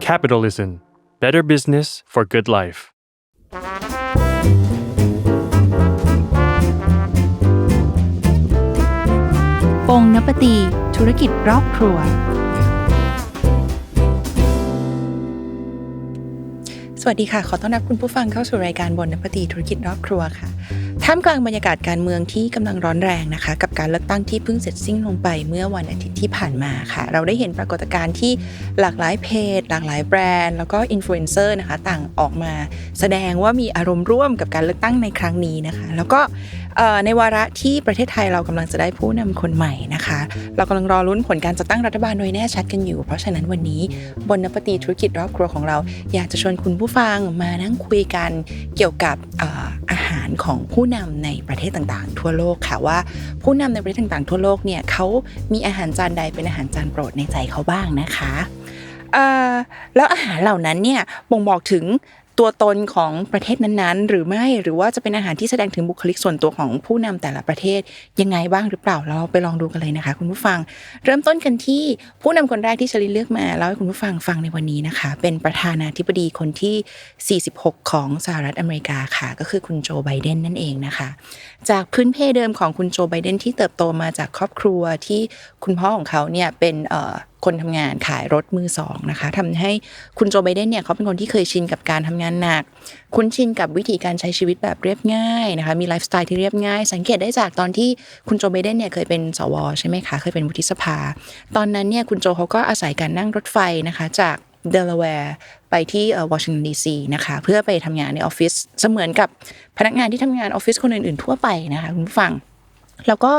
Capitalism Better Business for Good Life ปงนปตี ธุรกิจรอบครัว สวัสดีค่ะ ขอต้อนรับคุณผู้ฟังเข้าสู่รายการบนนปตีธุรกิจรอบครัวค่ะ ท่ามกลางบรรยากาศการเมืองที่กำลังร้อนแรงนะคะ กับการเลือกตั้งที่เพิ่งเสร็จสิ้นลงไปเมื่อวันอาทิตย์ที่ผ่านมาค่ะ เราได้เห็นปรากฏการณ์ที่หลากหลายเพจ หลากหลายแบรนด์ แล้วก็อินฟลูเอนเซอร์นะคะต่างออกมาแสดงว่ามีอารมณ์ร่วมกับการเลือกตั้งในครั้งนี้นะคะ แล้วก็ ในวาระที่ประเทศไทยเรากำลังจะได้ผู้นำคนใหม่นะคะ เรากำลังรอลุ้นผลการจัดตั้งรัฐบาลโดยแน่ชัดกันอยู่ เพราะฉะนั้นวันนี้บนนปตีธุรกิจรอบครัวของเรา อยากจะชวนคุณผู้ฟังมานั่งคุยกันเกี่ยวกับอาหารของผู้นำในประเทศต่างๆ ทั่วโลกค่ะว่าผู้นำในประเทศต่างๆ ทั่วโลกเนี่ยเขามีอาหารจานใดเป็นอาหารจานโปรดในใจเขาบ้างนะคะแล้วอาหารเหล่านั้นเนี่ยบ่งบอกถึง ตัวตนของประเทศนั้นๆ หรือไม่หรือว่าจะเป็นอาหารที่แสดงถึงบุคลิกส่วนตัวของผู้นำแต่ละประเทศยังไงบ้างหรือเปล่าเราไปลองดูกันเลยนะคะ คุณผู้ฟัง เริ่มต้นกันที่ผู้นำคนแรกที่ชลินเลือกมาแล้วให้คุณผู้ฟังฟังในวันนี้นะคะ เป็นประธานาธิบดีคนที่ 46 ของสหรัฐอเมริกาค่ะ ก็คือคุณโจไบเดนนั่นเองนะคะจากพื้นเพเดิมของคุณโจไบเดนที่เติบโตมาจากครอบครัวที่คุณพ่อของเขาเนี่ยเป็นคนทำงานขายรถมือสองนะคะทำให้คุณโจไบเดนเนี่ยเขาเป็นคนที่เคยชินกับการทำงานหนัก คุ้นชินกับวิธีการใช้ชีวิตแบบเรียบง่ายนะคะมีไลฟ์สไตล์ที่เรียบง่าย สังเกตได้จากตอนที่คุณโจไบเดนเนี่ยเคยเป็นสวใช่ไหมคะเคยเป็นวุฒิสภา ตอนนั้นเนี่ยคุณโจเขาก็อาศัยการนั่งรถไฟนะคะจาก เดลาแวร์ไปที่วอชิงตันดีซีนะคะเพื่อไปทำงานในออฟฟิศเสมือนกับพนักงานที่ทำงานออฟฟิศคนอื่นๆทั่วไปนะคะคุณผู้ฟัง แล้วก็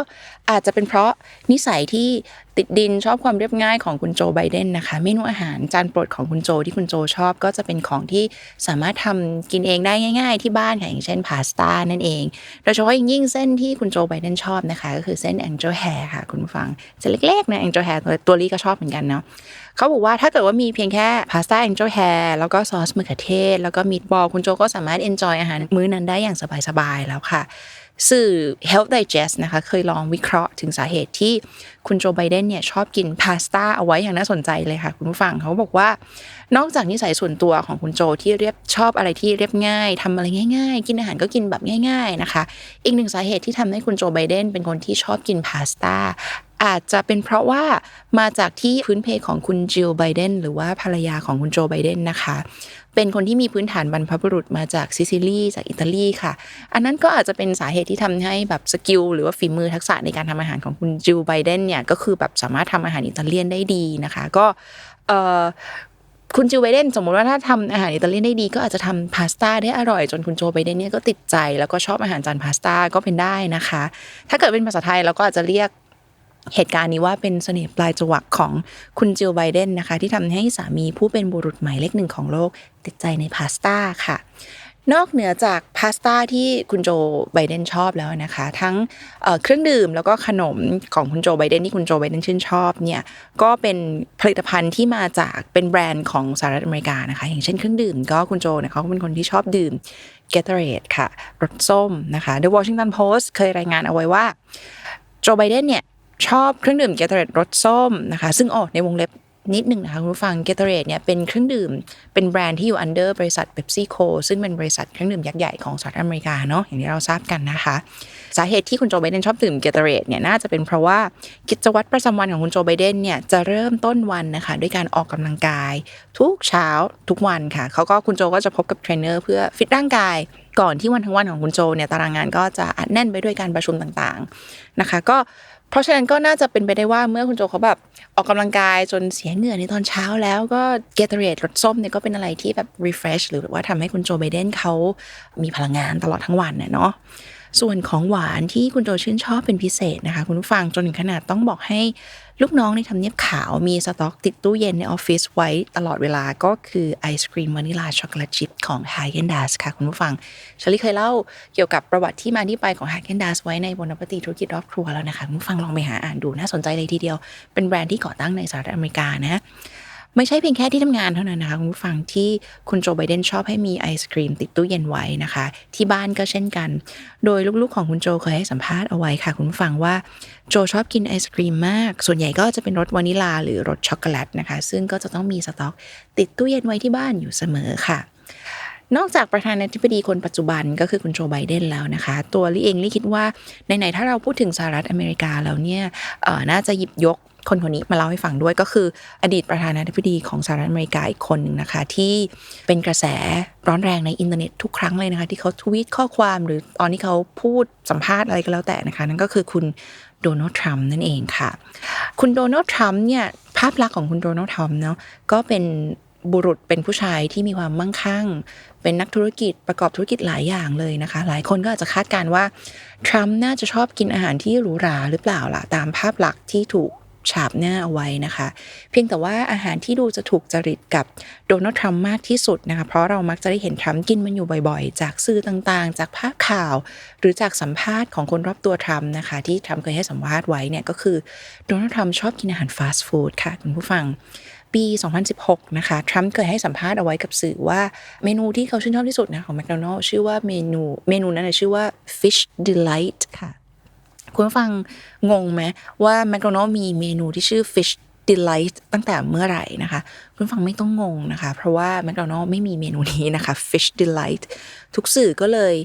อาจจะเป็นเพราะนิสัยที่ติดดินชอบความเรียบง่ายของคุณโจไบเดนนะคะ เมนูอาหารจานโปรดของคุณโจที่คุณโจชอบ ก็จะเป็นของที่สามารถทำกินเองได้ง่าย ๆ ที่บ้านค่ะอย่างเช่นพาสต้านั่นเองโดยเฉพาะยิ่งเส้นที่คุณโจไบเดนชอบนะคะ ก็คือเส้นแองเจิลแฮร์ค่ะ คุณผู้ฟังเส้นเล็กๆนะแองเจิลแฮร์ตัวลีก็ชอบเหมือนกันเนาะเขาบอกว่าถ้าเกิดว่ามีเพียงแค่พาสต้าแองเจิลแฮร์แล้วก็ซอสมะเขือเทศ แล้วก็มีดบอลคุณโจก็สามารถเอนจอยอาหารมื้อนั้นได้อย่างสบายๆแล้วค่ะ สื่อ Health Digest นะคะเคยลองวิเคราะห์ถึงสาเหตุที่คุณโจไบเดนเนี่ยชอบกินพาสต้าเอาไว้อย่างน่าสนใจเลยค่ะ คุณผู้ฟังเขาบอกว่า นอกจากนิสัยส่วนตัวของคุณโจที่เรียบชอบอะไรที่เรียบง่ายทำอะไรง่าย ๆ กินอาหารก็กินแบบง่าย ๆนะคะ อีกหนึ่งสาเหตุที่ทำให้คุณโจไบเดนเป็นคนที่ชอบกินพาสต้าอาจจะเป็นเพราะว่ามาจากที่พื้นเพของคุณจิลไบเดนหรือว่าภรรยาของคุณโจไบเดนนะคะ เป็นคนที่มีพื้นฐานบรรพบุรุษมาจากซิซิลีจากอิตาลีค่ะ อันนั้นก็อาจจะเป็นสาเหตุที่ทำให้แบบสกิลหรือว่าฝีมือทักษะในการทำอาหารของคุณจิลไบเดนเนี่ยก็คือแบบสามารถทำอาหารอิตาเลียนได้ดีนะคะ ก็เออคุณจิลไบเดนสมมติว่าถ้าทำอาหารอิตาเลียนได้ดี ก็อาจจะทำพาสต้าได้อร่อยจนคุณโจไบเดนเนี่ยก็ติดใจแล้วก็ชอบอาหารจานพาสต้าก็เป็นได้นะคะ ถ้าเกิดเป็นภาษาไทยเราก็อาจจะเรียก เหตุการณ์นี้ว่าเป็นเสน่ห์ปลายจวักของคุณจิลไบเดนนะคะ ที่ทำให้สามีผู้เป็นบุรุษหมายเลขหนึ่งของโลก ติดใจในพาสต้าค่ะ นอกเหนือจากพาสต้าที่คุณโจไบเดนชอบแล้วนะคะ ทั้งเครื่องดื่มแล้วก็ขนมของคุณโจไบเดนที่คุณโจไบเดนชื่นชอบเนี่ยก็เป็นผลิตภัณฑ์ที่มาจากเป็นแบรนด์ของสหรัฐอเมริกานะคะ อย่างเช่นเครื่องดื่มก็คุณโจเนี่ยเขาเป็นคนที่ชอบดื่ม Gatorade ค่ะรสส้มนะคะ The Washington Post เคยรายงานเอาไว้ว่าโจไบเดนเนี่ย ชอบเครื่องดื่มเกตเตอร์รสส้มนะคะ ซึ่งอ๋อในวงเล็บนิดหนึ่งนะคะคุณผู้ฟังเกตเตอร์เนี่ยเป็นเครื่องดื่มเป็นแบรนด์ที่อยู่อันเดอร์บริษัทเบปซี่โคซึ่งเป็นบริษัทเครื่องดื่มยักษ์ใหญ่ของสหรัฐอเมริกาเนาะอย่างที่เราทราบกันนะคะ สาเหตุที่คุณโจไบเดนชอบดื่มเกตเตอร์เนี่ยน่าจะเป็นเพราะว่ากิจวัตรประจำวันของคุณโจไบเดนเนี่ยจะเริ่มต้นวันนะคะด้วยการออกกำลังกาย ทุกเช้าทุกวันค่ะเขาก็คุณโจก็จะพบกับเทรนเนอร์เพื่อฟิตร่างกายก่อนที่วันทั้งวันของคุณโจเนี่ยตารางงานก็จะอัดแน่นไปด้วยการประชุมต่างๆนะคะ ก็ เพราะฉะนั้นก็น่าจะเป็นไปได้ว่าเมื่อคุณโจเขาแบบออกกำลังกายจนเสียเหงื่อในตอนเช้าแล้วก็เกตเรดรสส้มเนี่ยก็เป็นอะไรที่แบบ refresh หรือว่าทำให้คุณโจไบเดนเขามีพลังงานตลอดทั้งวันเนาะ ส่วนของหวานที่คุณโจชื่นชอบเป็นพิเศษนะคะ คุณผู้ฟังจนถึงขนาดต้องบอกให้ลูกน้องในทำเนียบขาวมีสต็อกติดตู้เย็นในออฟฟิศไว้ตลอดเวลาก็คือไอศครีมวานิลาช็อกโกแลตชิพของ h a g e n d a z ค่ะคุณผู้ฟังชลิเคยเล่าเกี่ยวกับประวัติที่มาที่ไปของ h a g e n d a z ไว้ในบนปฏิธุรกิจรอบครัวแล้วนะคะ คุณผู้ฟังลองไปหาอ่านดูน่าสนใจเลยทีเดียว เป็นแบรนด์ที่ก่อตั้งในสหรัฐอเมริกานะ ไม่ใช่เพียงแค่ที่ทำงานเท่านั้นนะคะคุณผู้ฟังที่คุณโจไบเดนชอบให้มีไอศครีมติดตู้เย็นไว้นะคะ ที่บ้านก็เช่นกัน โดยลูกๆของคุณโจเคยให้สัมภาษณ์เอาไว้ค่ะ คุณผู้ฟังว่าโจชอบกินไอศครีมมาก ส่วนใหญ่ก็จะเป็นรสวานิลาหรือรสช็อกโกแลตนะคะ ซึ่งก็จะต้องมีสต็อก ติดตู้เย็นไว้ที่บ้านอยู่เสมอค่ะนอกจากประธานาธิบดีคนปัจจุบันก็คือคุณโจไบเดนแล้วนะคะ ตัวลี่เองลี่คิดว่าไหนๆถ้าเราพูดถึงสหรัฐอเมริกาแล้วเนี่ยน่าจะหยิบยก คนคนนี้มาเล่าให้ฟังด้วยก็คืออดีตประธานาธิบดีของสหรัฐอเมริกาอีกคนหนึ่งนะคะ ที่เป็นกระแสร้อนแรงในอินเทอร์เน็ตทุกครั้งเลยนะคะ ที่เขาทวีตข้อความหรือตอนที่เขาพูดสัมภาษณ์อะไรก็แล้วแต่นะคะ นั่นก็คือคุณโดนัลด์ทรัมป์นั่นเองค่ะ คุณโดนัลด์ทรัมป์เนี่ยภาพลักษณ์ของคุณโดนัลด์ทรัมป์เนาะก็เป็นบุรุษเป็นผู้ชายที่มีความมั่งคั่ง เป็นนักธุรกิจประกอบธุรกิจหลายอย่างเลยนะคะ หลายคนก็อาจจะคาดการณ์ว่าทรัมป์น่าจะชอบกินอาหารที่หรูหราหรือเปล่าล่ะตามภาพลักษณ์ที่ถูก ฉาบหน้าเอาไว้นะคะ เพียงแต่ว่าอาหารที่ดูจะถูกจริตกับโดนัลด์ทรัมป์มากที่สุดนะคะ เพราะเรามักจะได้เห็นทรัมป์กินมันอยู่บ่อยๆ จากสื่อต่างๆ จากภาพข่าว หรือจากสัมภาษณ์ของคนรอบตัวทรัมป์นะคะ ที่ทรัมป์เคยให้สัมภาษณ์ไว้เนี่ยก็คือโดนัลด์ทรัมป์ชอบกินอาหารฟาสต์ฟู้ดค่ะคุณผู้ฟังปี 2016 นะคะ ทรัมป์เคยให้สัมภาษณ์เอาไว้กับสื่อว่าเมนูที่เขาชื่นชอบที่สุดนะของแมคโดนัลล์ชื่อว่าเมนูเมนูนั้นนะชื่อว่า fish delight ค่ะ คุณฟังงงไหมว่าแมคโดนัลล์มีเมนูที่ชื่อ fish delight ตั้งแต่เมื่อไหร่นะคะ คุณฟังไม่ต้องงงนะคะ เพราะว่าแมคโดนัลล์ไม่มีเมนูนี้นะคะ fish delight ทุกสื่อก็เลย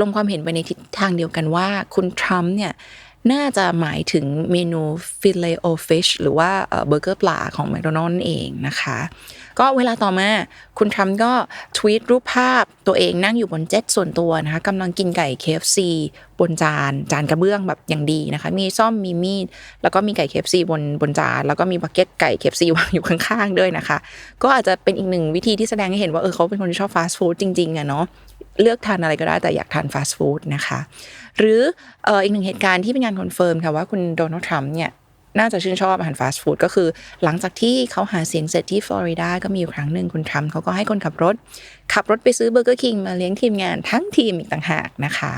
ลงความเห็นไปในทิศทางเดียวกันว่า คุณทรัมป์เนี่ย น่าจะหมายถึงเมนู filet o fish หรือว่าเบอร์เกอร์ปลาของแมคโดนัลล์นั่นเองนะคะ ก็เวลาต่อมาคุณทรัมป์ก็ทวีตรูปภาพตัวเองนั่งอยู่บนเจ็ตส่วนตัวนะคะกำลังกินไก่ KFC บนจานจานกระเบื้องแบบอย่างดีนะคะ มีซ่อมมีมีด แล้วก็มีไก่ KFC บนบนจาน แล้วก็มีบักเก็ตไก่ KFC วางอยู่ข้างๆด้วยนะคะ ก็อาจจะเป็นอีกหนึ่งวิธีที่แสดงให้เห็นว่าเออเขาเป็นคนที่ชอบฟาสต์ฟู้ดจริงๆอะเนาะ เลือกทานอะไรก็ได้แต่อยากทานฟาสต์ฟู้ดนะคะหรืออีกหนึ่งเหตุการณ์ที่เป็นงานคอนเฟิร์มค่ะว่าคุณโดนัลด์ทรัมป์เนี่ยน่าจะชื่นชอบอาหารฟาสต์ฟู้ดก็คือ หลังจากที่เขาหาเสียงเสร็จที่ฟลอริดาก็มีอยู่ครั้งหนึ่งคุณทรัมป์เขาก็ให้คนขับรถ ขับรถไปซื้อเบอร์เกอร์คิงมาเลี้ยงทีมงานทั้งทีมอีกต่างหากนะคะ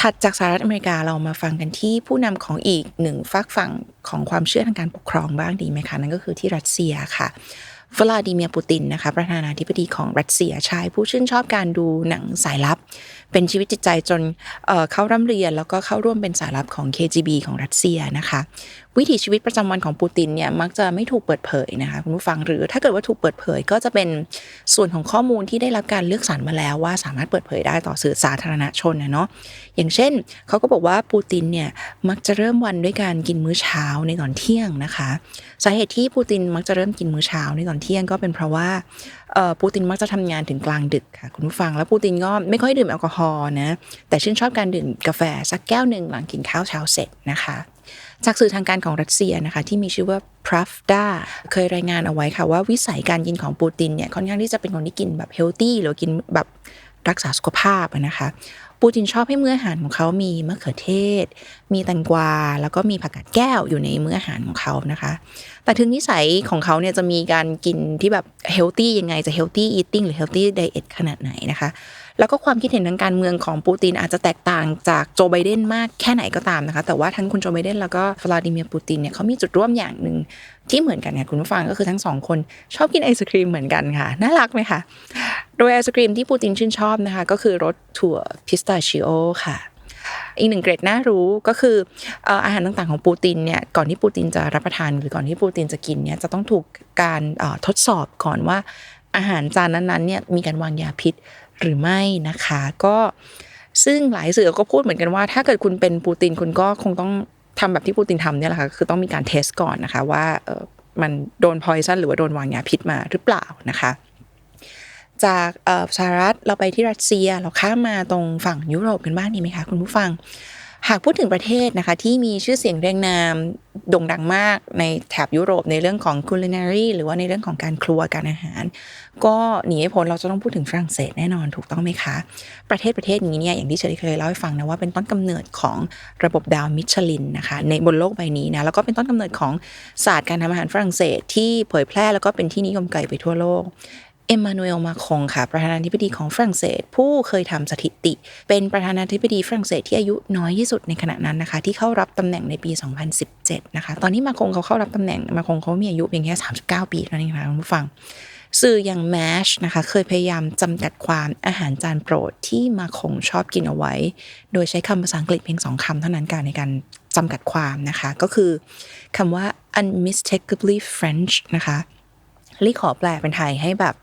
ถัดจากสหรัฐอเมริกาเรามาฟังกันที่ผู้นำของอีกหนึ่งฝากฝั่งของความเชื่อทางการปกครองบ้างดีไหมคะ นั่นก็คือที่รัสเซียค่ะ ฟลาดิเมียร์ปูตินนะคะประธานาธิบดีของรัสเซียชายผู้ชื่นชอบการดูหนังสายลับ เป็นชีวิตจิตใจจนเเข้าร่ำเรียนแล้วก็เข้าร่วมเป็นสายลับของ KGB ของรัสเซียนะคะ วิถีชีวิตประจำวันของปูตินเนี่ยมักจะไม่ถูกเปิดเผยนะคะคุณผู้ฟังหรือถ้าเกิดว่าถูกเปิดเผยก็จะเป็นส่วนของข้อมูลที่ได้รับการเลือกสรรมาแล้วว่าสามารถเปิดเผยได้ต่อสื่อสาธารณชนนะเนาะอย่างเช่นเขาก็บอกว่าปูตินเนี่ยมักจะเริ่มวันด้วยการกินมื้อเช้าในตอนเที่ยงนะคะสาเหตุที่ปูตินมักจะเริ่มกินมื้อเช้าในตอนเที่ยงก็เป็นเพราะว่าปูตินมักจะทำงานถึงกลางดึกค่ะคุณผู้ฟังแล้วปูตินก็ไม่ค่อยดื่มแอลกอฮอล์นะแต่ชื่นชอบการดื่มกาแฟสักแก้วหนึ่งหลังกินข้าวเช้าเสร็จนะคะ จากสื่อทางการของรัสเซียนะคะที่มีชื่อว่า Pravda เคยรายงานเอาไว้ค่ะว่าวิสัยการกินของปูตินเนี่ยค่อนข้างที่จะเป็นคนที่กินแบบเฮลตี้หรือกินแบบรักษาสุขภาพนะคะปูตินชอบให้มื้ออาหารของเขามีมะเขือเทศ มีแตงกวา แล้วก็มีผักกาดแก้วอยู่ในมื้ออาหารของเขานะคะ แต่ถึงนิสัยของเขาเนี่ยจะมีการกินที่แบบเฮลตี้ยังไงจะเฮลตี้อีทติ้งหรือเฮลตี้ไดเอทขนาดไหนนะคะ แล้วก็ความคิดเห็นทางการเมืองของปูตินอาจจะแตกต่างจากโจไบเดนมากแค่ไหนก็ตามนะคะ แต่ว่าทั้งคุณโจไบเดนแล้วก็วลาดิเมียร์ปูตินเนี่ยเขามีจุดร่วมอย่างหนึ่งที่เหมือนกันเนี่ยคุณผู้ฟังก็คือทั้งสองคนชอบกินไอศครีมเหมือนกันค่ะ น่ารักไหมคะ โดยไอศครีมที่ปูตินชื่นชอบนะคะ ก็คือรสถั่วพิสตาชิโอค่ะอีกหนึ่งเกรดน่ารู้ก็คืออาหารต่างๆของปูตินเนี่ยก่อนที่ปูตินจะรับประทานหรือก่อนที่ปูตินจะกินเนี่ยจะต้องถูกการทดสอบก่อนว่าอาหารจานนั้นๆเนี่ยมีการวางยาพิษ หรือไม่นะคะก็ซึ่งหลายสื่อก็พูดเหมือนกันว่า ถ้าเกิดคุณเป็นปูตินคุณก็คงต้องทำแบบที่ปูตินทำเนี่ยแหละค่ะคือต้องมีการเทสก่อนนะคะว่าเออมันโดนพอยซันหรือว่าโดนวางยาพิษมาหรือเปล่านะคะ จากสหรัฐเราไปที่รัสเซียเราข้ามมาตรงฝั่งยุโรปกันบ้างดีไหมคะคุณผู้ฟัง หากพูดถึงประเทศนะคะที่มีชื่อเสียงเรียงนามโด่งดังมากในแถบยุโรปในเรื่องของ culinary หรือว่าในเรื่องของการครัวการอาหาร ก็หนีไม่พ้นเราจะต้องพูดถึงฝรั่งเศสแน่นอนถูกต้องไหมคะ ประเทศประเทศนี้เนี่ยอย่างที่เชอรี่เคยเล่าให้ฟังนะว่าเป็นต้นกำเนิดของระบบดาวมิชลินนะคะในบนโลกใบนี้นะแล้วก็เป็นต้นกำเนิดของศาสตร์การทำอาหารฝรั่งเศสที่เผยแพร่แล้วก็เป็นที่นิยมไกลไปทั่วโลก เอ็มมานูเอลมาคงค่ะ ประธานาธิบดีของฝรั่งเศส ผู้เคยทำสถิติ เป็นประธานาธิบดีฝรั่งเศสที่อายุน้อยที่สุดในขณะนั้นนะคะ ที่เข้ารับตำแหน่งในปี 2017 นะคะ ตอนนี้มาคงเขาเข้ารับตำแหน่งมาคงเขามีอายุเพียงแค่39 ปีเท่านั้นเองค่ะคุณผู้ฟัง สื่ออย่างแมชนะคะ เคยพยายามจำกัดความอาหารจานโปรดที่มาคงชอบกินเอาไว้ โดยใช้คำภาษาอังกฤษเพียงสองคำเท่านั้นการในการจำกัดความนะคะ ก็คือคำว่า unmistakably French นะคะ ลี่ขอแปลเป็นไทยให้แบบ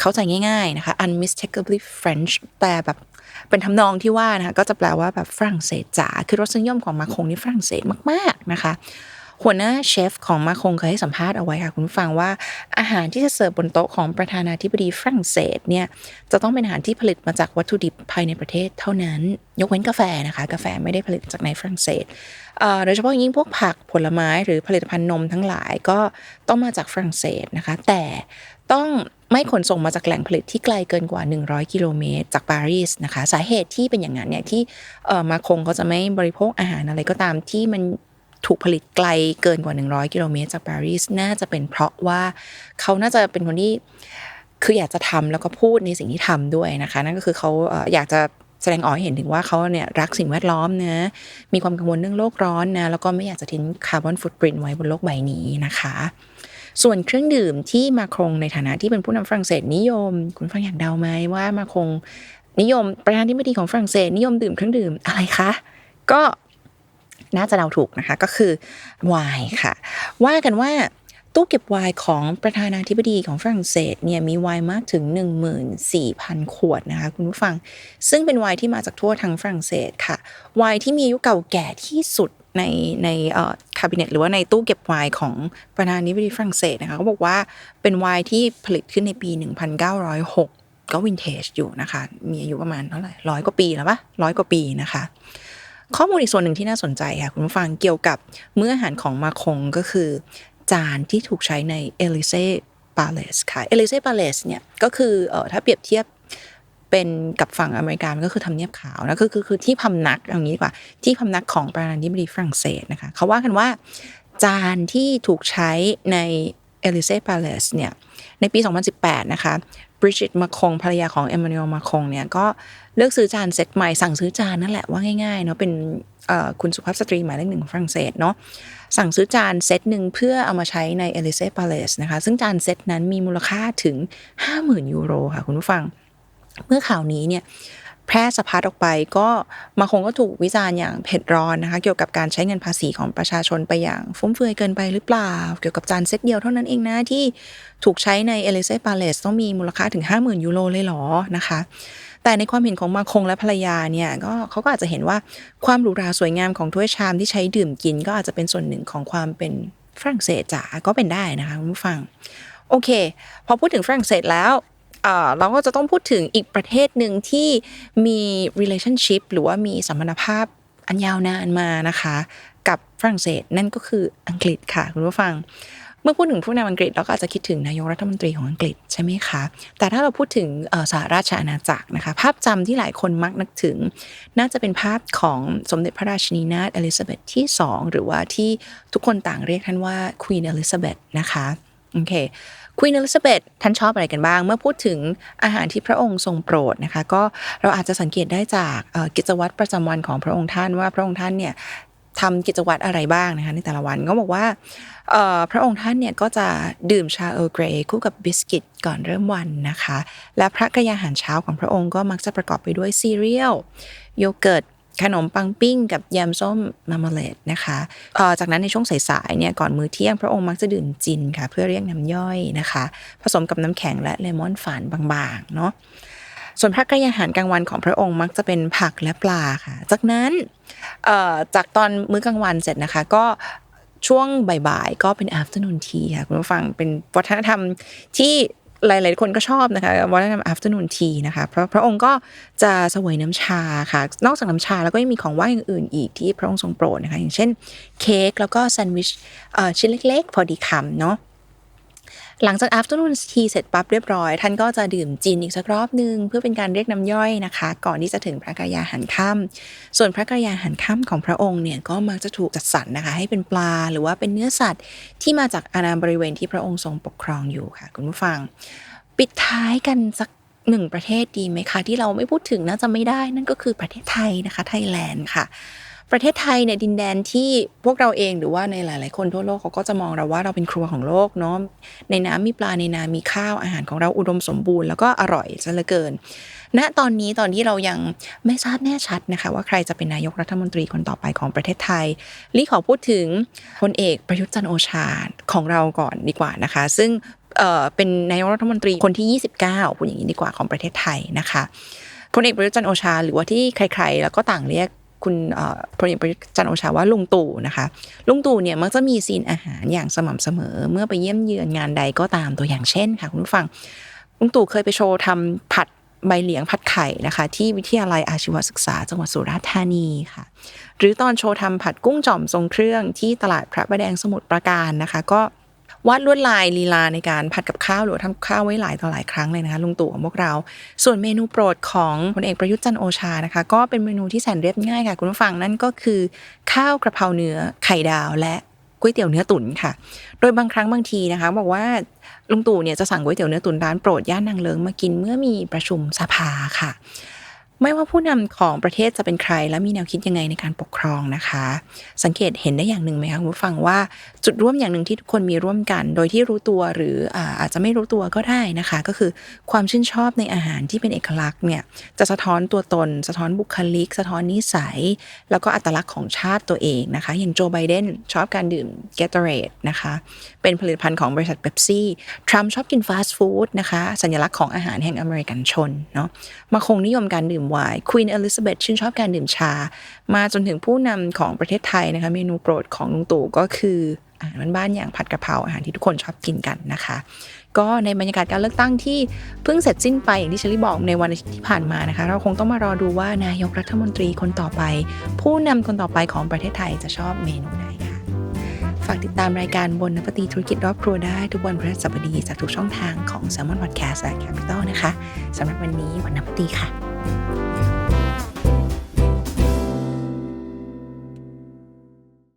เข้าใจง่ายๆนะคะ unmistakably French แปลแบบเป็นทำนองที่ว่านะคะก็จะแปลว่าแบบฝรั่งเศสจ๋าคือรสนิยมของมาคงนี่ฝรั่งเศสมากๆนะคะ หัวหน้าเชฟของมาคงเคยให้สัมภาษณ์เอาไว้ค่ะคุณฟังว่าอาหารที่จะเสิร์ฟบนโต๊ะของประธานาธิบดีฝรั่งเศสเนี่ยจะต้องเป็นอาหารที่ผลิตมาจากวัตถุดิบภายในประเทศเท่านั้น ยกเว้นกาแฟนะคะ กาแฟไม่ได้ผลิตจากในฝรั่งเศสโดยเฉพาะอย่างยิ่งพวกผักผลไม้หรือผลิตภัณฑ์นมทั้งหลายก็ต้องมาจากฝรั่งเศสนะคะ แต่ต้องไม่ขนส่งมาจากแหล่งผลิตที่ไกลเกินกว่า 100 กิโลเมตร จากปารีสนะคะ สาเหตุที่เป็นอย่างนั้นเนี่ยที่มาคงเขาจะไม่บริโภคอาหารอะไรก็ตามที่มัน ถูกผลิตไกลเกินกว่า 100 กิโลเมตรจากปารีสน่าจะเป็นเพราะว่าเขาน่าจะเป็นคนที่คืออยากจะทำแล้วก็พูดในสิ่งที่ทำด้วยนะคะ นั่นก็คือเขาอยากจะแสดงออกให้เห็นถึงว่าเขาเนี่ยรักสิ่งแวดล้อมนะมีความกังวลเรื่องโลกร้อนนะแล้วก็ไม่อยากจะทิ้งคาร์บอนฟุตปรินไว้บนโลกใบนี้นะคะ ส่วนเครื่องดื่มที่มาครงในฐานะที่เป็นผู้นำฝรั่งเศสนิยม คุณฟังอยากเดาไหมว่ามาคงนิยมประธานาธิบดีของฝรั่งเศสนิยมดื่มเครื่องดื่มอะไรคะก็ น่าจะเดาถูกนะคะ ก็คือไวน์ค่ะ ว่ากันว่าตู้เก็บไวน์ของประธานาธิบดีของฝรั่งเศสเนี่ยมีไวน์มากถึง 14,000 ขวดนะคะคุณผู้ฟัง ซึ่งเป็นไวน์ที่มาจากทั่วทั้งฝรั่งเศสค่ะไวน์ที่มีอายุเก่าแก่ที่สุดในในเอ่อคาบิเนตหรือว่าในตู้เก็บไวน์ของประธานาธิบดีฝรั่งเศสนะคะเขาบอกว่าเป็นไวน์ที่ผลิตขึ้นในปี 1906 ก็วินเทจอยู่นะคะ มีอายุประมาณเท่าไหร่ร้อยกว่าปีแล้วปะร้อยกว่าปีนะคะ ข้อมูลอีกส่วนหนึ่งที่น่าสนใจค่ะคุณผู้ฟังเกี่ยวกับมื้ออาหารของมาคงก็คือ จานที่ถูกใช้ในเอลิเซ่ปาเลสค่ะเอลิเซ่ปาเลสเนี่ยก็คือเอ่อถ้าเปรียบเทียบเป็นกับฝั่งอเมริกามันก็คือทำเนียบขาวนะก็คือคือที่พำนักอย่างนี้ดีกว่า ที่พำนักของประธานาธิบดีฝรั่งเศสนะคะเขาว่ากันว่า จานที่ถูกใช้ในเอลิเซ่ปาเลสเนี่ยในปี 2018 นะคะ บริจิตมาคงภรรยาของเอมมานูเอลมาคงเนี่ยก็เลือกซื้อจานเซตใหม่สั่งซื้อจานนั่นแหละว่าง่ายๆเนาะเป็นคุณสุภาพสตรีหมายเลขหนึ่งของฝรั่งเศสเนาะสั่งซื้อจานเซตหนึ่งเพื่อเอามาใช้ในเอลิเซ่ปาเลสนะคะซึ่งจานเซตนั้นมีมูลค่าถึง 50,000 ยูโรค่ะคุณผู้ฟัง เมื่อข่าวนี้เนี่ย แพร่สะพัดออกไป ก็มาคงก็ถูกวิจารณ์อย่างเผ็ดร้อนนะคะ เกี่ยวกับการใช้เงินภาษีของประชาชนไปอย่างฟุ่มเฟือยเกินไปหรือเปล่า เกี่ยวกับจานเซตเดียวเท่านั้นเองนะที่ถูกใช้ในเอลิเซ่ปาเลสต้องมีมูลค่าถึง 50,000 ยูโรเลยหรอนะคะแต่ในความเห็นของมาคงและภรรยาเนี่ยก็เขาก็อาจจะเห็นว่าความหรูหราสวยงามของถ้วยชามที่ใช้ดื่มกิน ก็อาจจะเป็นส่วนหนึ่งของความเป็นฝรั่งเศสจ๋าก็เป็นได้นะคะคุณผู้ฟัง โอเค พอพูดถึงฝรั่งเศสแล้ว เราก็จะต้องพูดถึงอีกประเทศหนึ่งที่มี relationship หรือว่ามีสัมพันธภาพอันยาวนานมานะคะ กับฝรั่งเศสนั่นก็คืออังกฤษค่ะคุณผู้ฟัง เมื่อพูดถึงผู้นำอังกฤษเราก็อาจจะคิดถึงนายกรัฐมนตรีของอังกฤษใช่ไหมคะแต่ถ้าเราพูดถึงสหราชอาณาจักรนะคะ ภาพจำที่หลายคนมักนึกถึง น่าจะเป็นภาพของสมเด็จพระราชินีนาถเอลิซาเบธที่ 2 หรือว่าที่ทุกคนต่างเรียกท่านว่าควีนเอลิซาเบธนะคะ โอเคควีนอลิซาเบธท่านชอบอะไรกันบ้าง เมื่อพูดถึงอาหารที่พระองค์ทรงโปรดนะคะ ก็เราอาจจะสังเกตได้จากกิจวัตรประจำวันของพระองค์ท่านว่าพระองค์ท่านเนี่ยทำกิจวัตรอะไรบ้างนะคะในแต่ละวันก็บอกว่าพระองค์ท่านเนี่ยก็จะดื่มชาเออร์เกรย์คู่กับบิสกิตก่อนเริ่มวันนะคะ และพระกยาหารเช้าของพระองค์ก็มักจะประกอบไปด้วยซีเรียลโยเกิร์ต ขนมปังปิ้งกับยำส้มมามาเลดนะคะจากนั้นในช่วงสายๆเนี่ยก่อนมื้อเที่ยงพระองค์มักจะดื่มจินค่ะเพื่อเรียกน้ำย่อยนะคะ ผสมกับน้ำแข็งและเลมอนฝานบางๆเนาะส่วนพระกรยอาหารกลางวันของพระองค์มักจะเป็นผักและปลาค่ะ จากนั้นจากตอนมื้อกลางวันเสร็จนะคะก็ช่วงบ่ายๆก็เป็น afternoon tea ค่ะคุณผู้ฟังเป็นวัฒนธรรมที่ หลาย ๆ คนก็ชอบนะคะวัฒนธรรม afternoon tea นะคะเพราะพระองค์ก็จะเสวยน้ำชาค่ะ นอกจากน้ำชาแล้วก็ยังมีของว่างอย่างอื่นอีกที่พระองค์ทรงโปรดนะคะอย่างเช่นเค้กแล้วก็แซนด์วิชชิ้นเล็ก ๆ พอดีคำเนาะ หลังจาก afternoon tea เสร็จปั๊บเรียบร้อย ท่านก็จะดื่มจินอีกสักรอบหนึ่งเพื่อเป็นการเรียกน้ำย่อยนะคะ ก่อนที่จะถึงพระกายาหารค่ำส่วนพระกายาหารค่ำของพระองค์เนี่ยก็มักจะถูกจัดสรรนะคะ ให้เป็นปลาหรือว่าเป็นเนื้อสัตว์ ที่มาจากอาณาบริเวณที่พระองค์ทรงปกครองอยู่ค่ะ คุณผู้ฟัง ปิดท้ายกันสักหนึ่งประเทศดีไหมคะ ที่เราไม่พูดถึงน่าจะไม่ได้นั่นก็คือประเทศไทยนะคะไทยแลนด์ค่ะ ประเทศไทยเนี่ยดินแดนที่พวกเราเองหรือว่าในหลาย ๆ คนทั่วโลกเขาก็จะมองเราว่าเราเป็นครัวของโลกเนาะในน้ำมีปลาในนามีข้าวอาหารของเราอุดมสมบูรณ์แล้วก็อร่อยซะเหลือเกิน ณตอนนี้ตอนที่เรายังไม่ทราบแน่ชัดนะคะ ว่าใครจะเป็นนายกรัฐมนตรีคนต่อไปของประเทศไทยลี่ขอพูดถึงพลเอกประยุทธ์จันโอชาของเราก่อนดีกว่านะคะ ซึ่งเป็นนายกรัฐมนตรีคนที่ 29พูดอย่างนี้ดีกว่าของประเทศไทยนะคะพลเอกประยุทธ์จันโอชา หรือว่าที่ใคร ๆ แล้วก็ต่างเรียก คุณพลเอกประยุทธ์จันโอชาว่าลุงตู่นะคะลุงตู่เนี่ยมักจะมีซีนอาหารอย่างสม่ำเสมอ เมื่อไปเยี่ยมเยือนงานใดก็ตามตัวอย่างเช่นค่ะคุณผู้ฟังลุงตู่เคยไปโชว์ทำผัดใบเหลียงผัดไข่นะคะ ที่วิทยาลัยอาชีวศึกษาจังหวัดสุราษฎร์ธานีค่ะ หรือตอนโชว์ทำผัดกุ้งจ่อมทรงเครื่องที่ตลาดพระประแดงสมุทรปราการนะคะ ก็ วาดลวดลายลีลาในการผัดกับข้าวหรือว่าทำข้าวไว้หลายต่อหลายครั้งเลยนะคะลุงตู่ของพวกเรา ส่วนเมนูโปรดของพลเอกประยุทธ์จันโอชานะคะ ก็เป็นเมนูที่แสนเรียบง่ายค่ะ คุณผู้ฟังนั่นก็คือ ข้าวกระเพราเนื้อไข่ดาวและก๋วยเตี๋ยวเนื้อตุ๋นค่ะ โดยบางครั้งบางทีนะคะบอกว่าลุงตู่เนี่ยจะสั่งก๋วยเตี๋ยวเนื้อตุ๋นร้านโปรดย่านนางเลิงมากินเมื่อมีประชุมสภาค่ะ ไม่ว่าผู้นำของประเทศจะเป็นใคร และมีแนวคิดยังไงในการปกครองนะคะ สังเกตเห็นได้อย่างหนึ่งไหมคะคุณผู้ฟังว่าจุดร่วมอย่างหนึ่งที่ทุกคนมีร่วมกัน โดยที่รู้ตัวหรืออาอาจจะไม่รู้ตัวก็ได้นะคะ ก็คือความชื่นชอบในอาหารที่เป็นเอกลักษณ์เนี่ยจะสะท้อนตัวตน สะท้อนบุคลิก สะท้อนนิสัย แล้วก็อัตลักษณ์ของชาติตัวเองนะคะ อย่างโจไบเดนชอบการดื่ม Gatorade นะคะเป็นผลิตภัณฑ์ของบริษัทเบปซี่ทรัมป์ชอบกินฟาสต์ฟู้ดนะคะสัญลักษณ์ของอาหารแห่งอเมริกันชนเนาะมาคงนิยมการดื่มไวน์ควีนอลิซาเบธชื่นชอบการดื่มชา มาจนถึงผู้นำของประเทศไทยนะคะ เมนูโปรดของลุงตู่ก็คืออาหารบ้านๆอย่างผัดกะเพราอาหารที่ทุกคนชอบกินกันนะคะ ก็ในบรรยากาศการเลือกตั้งที่เพิ่งเสร็จสิ้นไปอย่างที่เชลี่บอกในวันที่ผ่านมานะคะ เราคงต้องมารอดูว่านายกรัฐมนตรีคนต่อไป ผู้นำคนต่อไปของประเทศไทยจะชอบเมนูไหนค่ะฝากติดตามรายการบนนปตีธุรกิจรอบครัวได้ทุกวันพฤหัสบดีจากทุกช่องทางของ s ซ l m o n Podcast และ Capital นะคะสำหรับวันนี้วันนปตีค่ะ